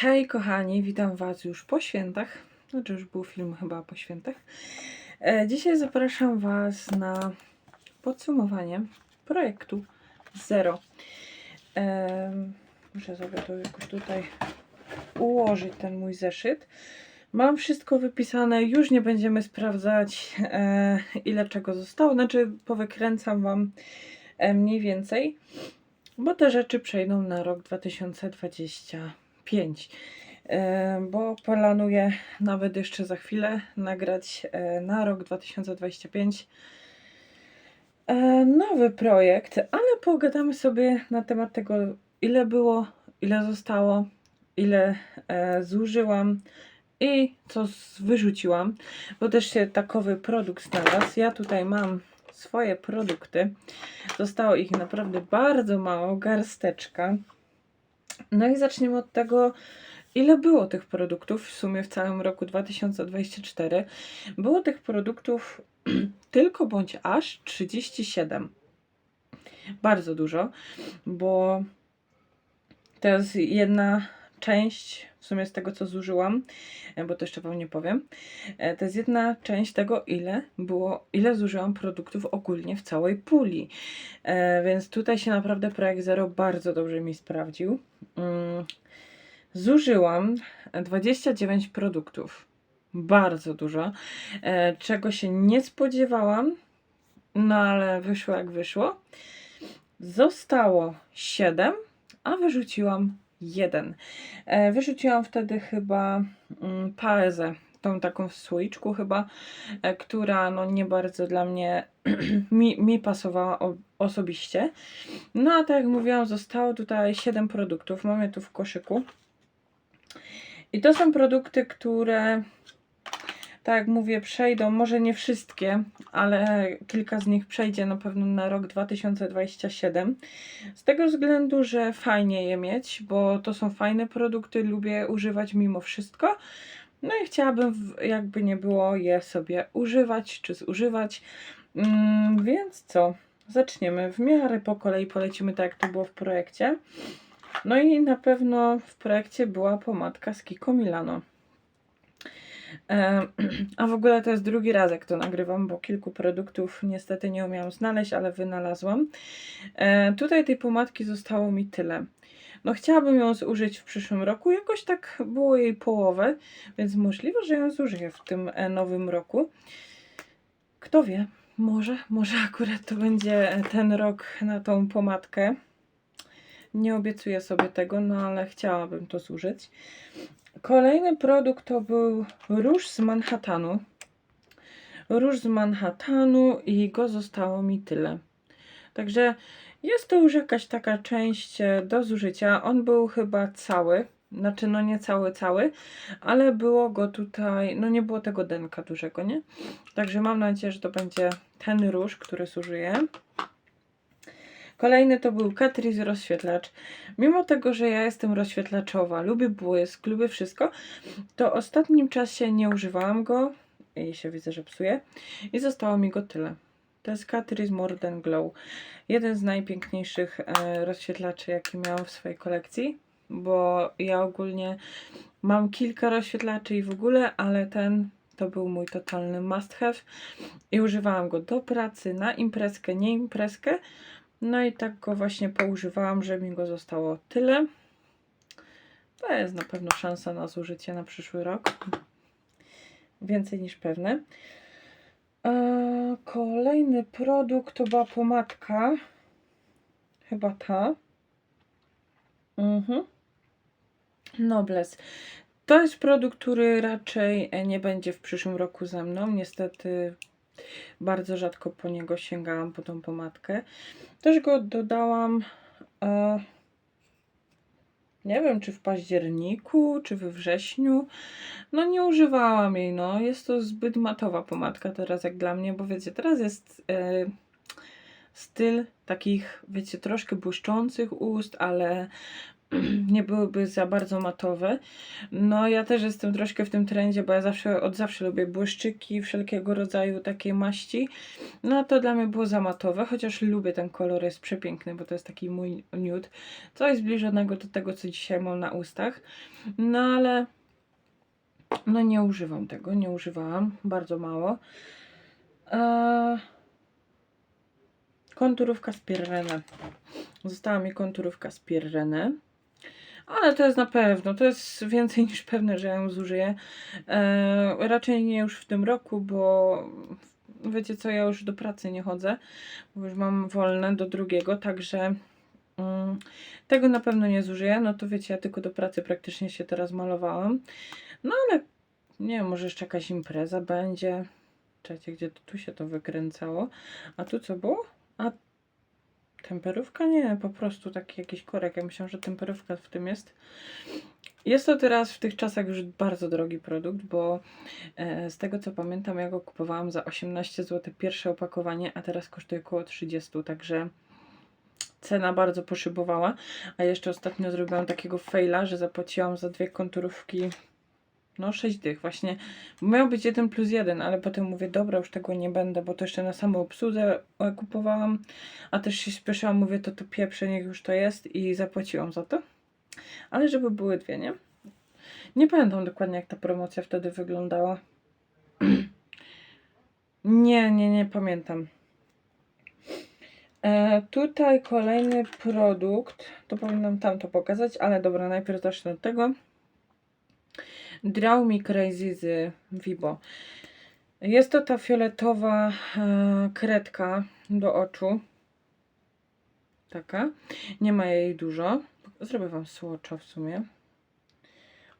Hej kochani, witam Was już po świętach. Znaczy już był film chyba po świętach. E, dzisiaj zapraszam Was na podsumowanie projektu Zero. E, muszę sobie to jakoś tutaj ułożyć, ten mój zeszyt. Mam wszystko wypisane, już nie będziemy sprawdzać e, ile czego zostało. Znaczy powykręcam Wam mniej więcej, bo te rzeczy przejdą na rok 2020 5, e, bo planuję nawet jeszcze za chwilę nagrać e, na rok 2025 e, nowy projekt, ale pogadamy sobie na temat tego, ile było, ile zostało, ile zużyłam, i co wyrzuciłam, bo też się takowy produkt znalazł. Ja tutaj mam swoje produkty. Zostało ich naprawdę bardzo mało, garsteczka. No i zaczniemy od tego, ile było tych produktów w sumie w całym roku 2024. Było tych produktów tylko bądź aż 37. Bardzo dużo, bo to jest jedna część w sumie z tego, co zużyłam, e, bo to jeszcze Wam nie powiem. E, To jest jedna część tego, ile było, ile zużyłam produktów ogólnie w całej puli. E, Więc tutaj się naprawdę projekt Zero bardzo dobrze mi sprawdził. Mm, Zużyłam 29 produktów. Bardzo dużo, czego się nie spodziewałam, no ale wyszło jak wyszło. Zostało 7, a wyrzuciłam jeden. E, Wyrzuciłam wtedy chyba mm, paezę, tą taką w słoiczku chyba, e, która no nie bardzo dla mnie mi, mi pasowała osobiście. No a tak jak mówiłam, zostało tutaj 7 produktów. Mamy tu w koszyku. I to są produkty, które tak jak mówię, przejdą, może nie wszystkie, ale kilka z nich przejdzie na pewno na rok 2027. Z tego względu, że fajnie je mieć, bo to są fajne produkty, lubię używać mimo wszystko. No i chciałabym, jakby nie było, je sobie używać czy zużywać. Mm, więc co? Zaczniemy w miarę po kolei, polecimy tak, jak to było w projekcie. No i na pewno w projekcie była pomadka z Kiko Milano. E, A w ogóle to jest drugi raz, jak to nagrywam, bo kilku produktów niestety nie umiałam znaleźć, ale wynalazłam. E, Tutaj tej pomadki zostało mi tyle. No chciałabym ją zużyć w przyszłym roku, jakoś tak było jej połowę, więc możliwe, że ją zużyję w tym e, nowym roku. Kto wie, może, może akurat to będzie ten rok na tą pomadkę. Nie obiecuję sobie tego, no ale chciałabym to zużyć. Kolejny produkt to był róż z Manhattanu. Róż z Manhattanu i go zostało mi tyle. Także jest to już jakaś taka część e, do zużycia. On był chyba cały, znaczy no nie cały, cały, ale było go tutaj, no nie było tego denka dużego, nie? Także mam nadzieję, że to będzie ten róż, który zużyję. Kolejny to był Catrice rozświetlacz. Mimo tego, że ja jestem rozświetlaczowa, lubię błysk, lubię wszystko, to ostatnim czasie nie używałam go i się widzę, że psuje i zostało mi go tyle. To jest Catrice Modern Glow. Jeden z najpiękniejszych e, rozświetlaczy, jaki miałam w swojej kolekcji, bo ja ogólnie mam kilka rozświetlaczy i w ogóle, ale ten to był mój totalny must have i używałam go do pracy, na imprezkę, nie imprezkę. No i tak go właśnie poużywałam, że mi go zostało tyle. To jest na pewno szansa na zużycie na przyszły rok. Więcej niż pewne. Eee, kolejny produkt to była pomadka. Chyba ta. Mhm. Nobles. To jest produkt, który raczej e, nie będzie w przyszłym roku ze mną. Niestety bardzo rzadko po niego sięgałam, po tą pomadkę. Też go dodałam. E, nie wiem, czy w październiku, czy we wrześniu. No nie używałam jej, no. Jest to zbyt matowa pomadka teraz jak dla mnie, bo wiecie, teraz jest e, styl takich, wiecie, troszkę błyszczących ust, ale nie byłyby za bardzo matowe. No ja też jestem troszkę w tym trendzie, bo ja zawsze, od zawsze lubię błyszczyki, wszelkiego rodzaju takiej maści. No to dla mnie było za matowe, chociaż lubię ten kolor, jest przepiękny, bo to jest taki mój nude. Coś zbliżonego do tego, co dzisiaj mam na ustach. No ale no nie używam tego, nie używałam, bardzo mało. Eee, konturówka z Pirrene. Została mi konturówka z Pirrene. Ale to jest na pewno, to jest więcej niż pewne, że ja ją zużyję. Eee, raczej nie już w tym roku, bo wiecie co, ja już do pracy nie chodzę, bo już mam wolne do drugiego, także mm, tego na pewno nie zużyję. No to wiecie, ja tylko do pracy praktycznie się teraz malowałam. No ale nie wiem, może jeszcze jakaś impreza będzie. Czekajcie, gdzie tu się to wykręcało. A tu co było? A temperówka? Nie, po prostu taki jakiś korek. Ja myślałam, że temperówka w tym jest. Jest to teraz w tych czasach już bardzo drogi produkt, bo e, z tego co pamiętam, ja go kupowałam za 18 zł pierwsze opakowanie, a teraz kosztuje około 30, także cena bardzo poszybowała. A jeszcze ostatnio zrobiłam takiego faila, że zapłaciłam za dwie konturówki no 6 dych właśnie. Miał być 1 plus 1, ale potem mówię, dobra, już tego nie będę, bo to jeszcze na samą obsłudze kupowałam, a też się spieszyłam, mówię, to to pieprze, niech już to jest i zapłaciłam za to. Ale żeby były dwie, nie? Nie pamiętam dokładnie, jak ta promocja wtedy wyglądała. nie, nie, nie pamiętam. E, tutaj kolejny produkt, to powinnam tam to pokazać, ale dobra, najpierw zacznę od tego. Draw Me Crazy z Vibo. Jest to ta fioletowa e, kredka do oczu. Taka. Nie ma jej dużo. Zrobię Wam swatcha w sumie.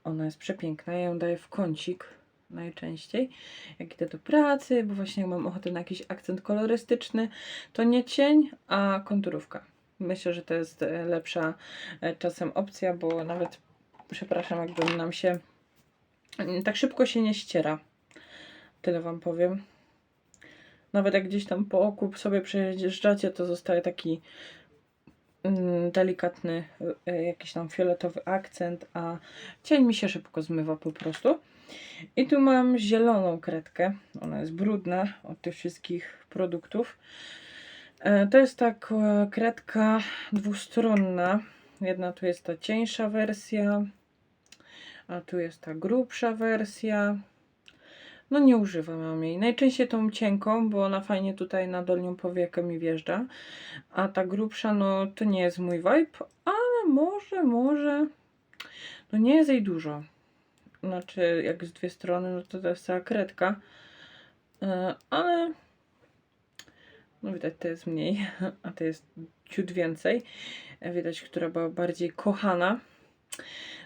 Ona jest przepiękna. Ja ją daję w kącik najczęściej. Jak idę do pracy, bo właśnie jak mam ochotę na jakiś akcent kolorystyczny, to nie cień, a konturówka. Myślę, że to jest e, lepsza e, czasem opcja, bo nawet, przepraszam, jakby nam się tak szybko się nie ściera. Tyle Wam powiem. Nawet jak gdzieś tam po oku sobie przejeżdżacie, to zostaje taki mm, delikatny, y, jakiś tam fioletowy akcent, a cień mi się szybko zmywa po prostu. I tu mam zieloną kredkę. Ona jest brudna od tych wszystkich produktów. E, to jest tak kredka dwustronna. Jedna tu jest ta cieńsza wersja, a tu jest ta grubsza wersja. No nie używam jej. Najczęściej tą cienką, bo ona fajnie tutaj na dolnią powiekę mi wjeżdża. A ta grubsza, no to nie jest mój vibe, ale może, może. No nie jest jej dużo. Znaczy, jak z dwie strony, no to to jest cała kredka. Yy, ale no widać, to jest mniej, a to jest ciut więcej. Widać, która była bardziej kochana.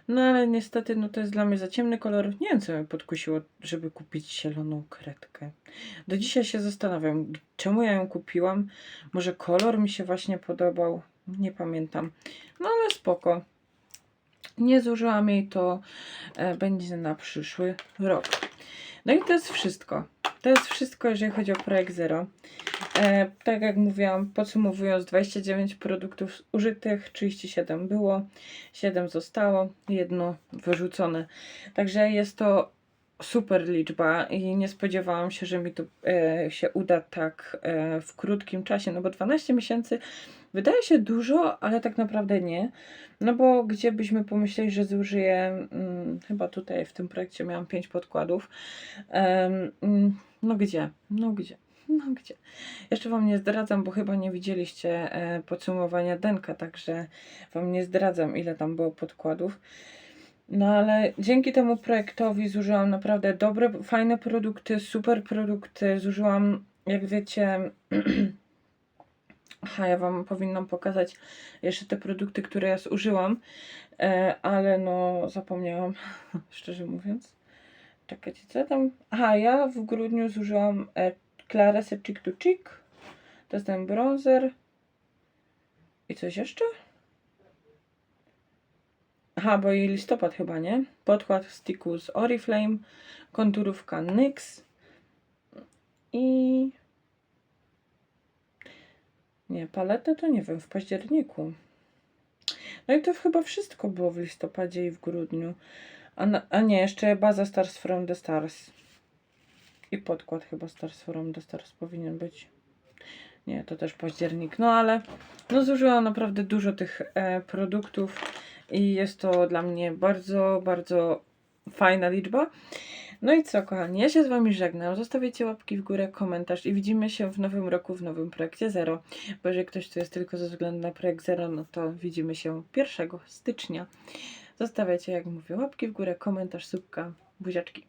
No ale niestety, no to jest dla mnie za ciemny kolor. Nie wiem, co mnie podkusiło, żeby kupić zieloną kredkę. Do dzisiaj się zastanawiam, czemu ja ją kupiłam. Może kolor mi się właśnie podobał. Nie pamiętam. No ale spoko. Nie zużyłam jej, to e, będzie na przyszły rok. No i to jest wszystko. To jest wszystko, jeżeli chodzi o projekt Zero. E, tak jak mówiłam, podsumowując, 29 produktów użytych, 37 było, 7 zostało, jedno wyrzucone. Także jest to super liczba i nie spodziewałam się, że mi to e, się uda tak e, w krótkim czasie, no bo 12 miesięcy wydaje się dużo, ale tak naprawdę nie. No bo gdzie byśmy pomyśleli, że zużyję, hmm, chyba tutaj w tym projekcie miałam 5 podkładów. Hmm, no gdzie? No gdzie? No gdzie? Jeszcze Wam nie zdradzam, bo chyba nie widzieliście e, podsumowania Denka, także Wam nie zdradzam, ile tam było podkładów. No ale dzięki temu projektowi zużyłam naprawdę dobre, fajne produkty, super produkty. Zużyłam, jak wiecie, Aha, ja Wam powinnam pokazać jeszcze te produkty, które ja zużyłam, e, ale no zapomniałam, szczerze mówiąc. Czekajcie, co tam? Aha, ja w grudniu zużyłam e, Claresa Chick to Chick. To jest ten bronzer. I coś jeszcze? Aha, bo i listopad chyba, nie? Podkład sticku z Oriflame. Konturówka NYX. I... Nie, paletę to nie wiem, w październiku. No i to chyba wszystko było w listopadzie i w grudniu. A, na, a nie, jeszcze baza Stars from the Stars. I podkład chyba Stars from the Stars powinien być. Nie, to też październik. No ale no zużyłam naprawdę dużo tych e, produktów i jest to dla mnie bardzo, bardzo fajna liczba. No i co, kochani, ja się z Wami żegnam. Zostawiacie łapki w górę, komentarz i widzimy się w nowym roku w nowym projekcie Zero. Bo jeżeli ktoś tu jest tylko ze względu na projekt Zero, no to widzimy się 1 stycznia. Zostawiacie, jak mówię, łapki w górę, komentarz, subka, buziaczki.